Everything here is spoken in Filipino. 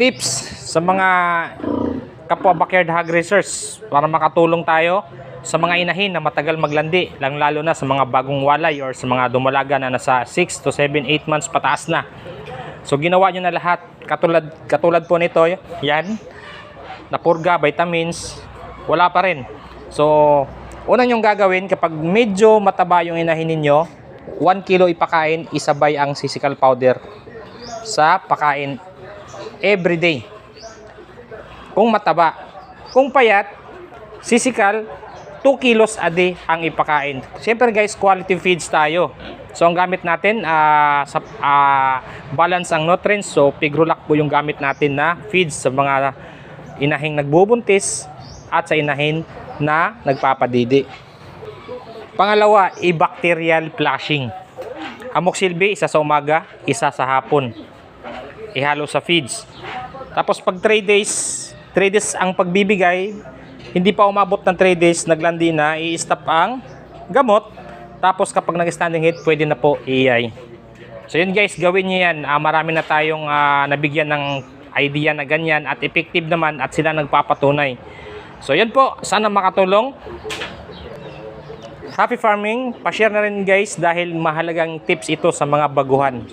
tips sa mga kapwa backyard hog racers para makatulong tayo sa mga inahin na matagal maglandi, lang lalo na sa mga bagong walay or sa mga dumalaga na nasa 6 to 7, 8 months pataas na. So ginawa nyo na lahat, katulad, katulad po nito, yan, napurga, vitamins, wala pa rin. So, una nyong gagawin kapag medyo mataba yung inahin ninyo, 1 kilo ipakain, isabay ang sisical powder sa pakain every day. Kung mataba. Kung payat, sisikal, 2 kilos a day ang ipakain. Siyempre guys, quality feeds tayo. So ang gamit natin, ah, sa, ah, balance ang nutrients. So pigrulac po yung gamit natin na feeds sa mga inahing nagbubuntis at sa inahin na nagpapadidi. Pangalawa, i-bacterial flushing. Amoxilbi, isa sa umaga, isa sa hapon. Ihalo sa feeds. Tapos pag 3 days, 3 days ang pagbibigay, hindi pa umabot ng 3 days, naglandi na, i-stop ang gamot. Tapos kapag nag-standing heat, pwede na po iay. So yun guys, gawin niyo yan. Ah, marami na tayong ah, nabigyan ng idea na ganyan at effective naman at sila nagpapatunay. So yun po, sana makatulong. Happy farming, pa-share na rin guys dahil mahalagang tips ito sa mga baguhan.